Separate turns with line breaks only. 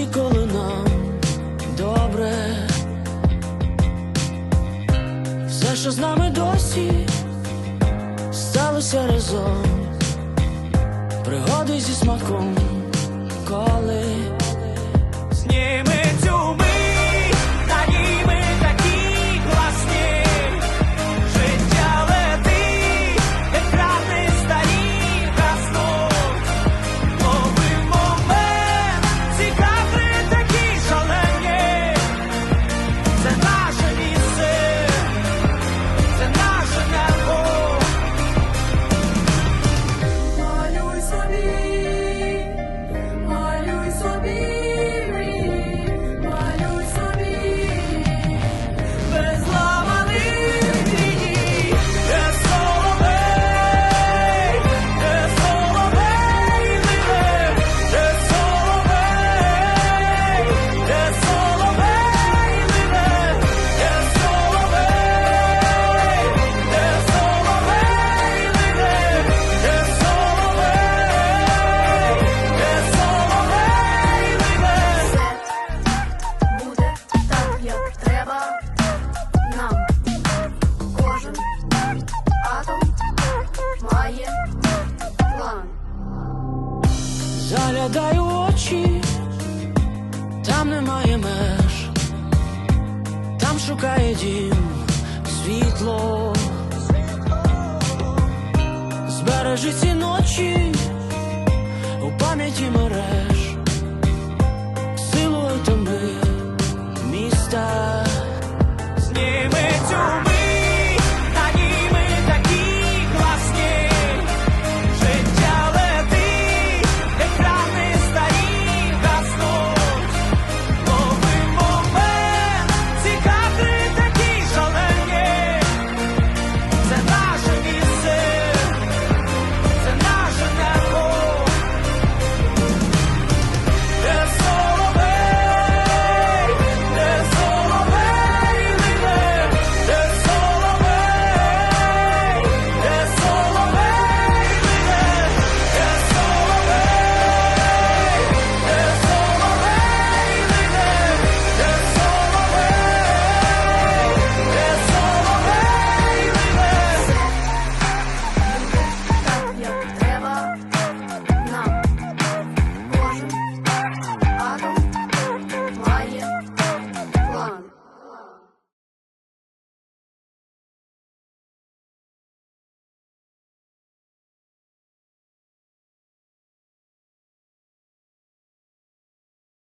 Нарешті, коли нам добре, все, що з нами досі, сталося разом, пригоди зі смаком коли
з. атом має план.
Заглядаю очі, там немає меж, там шукає дім світло. Збережи ці ночі у пам'яті мереж.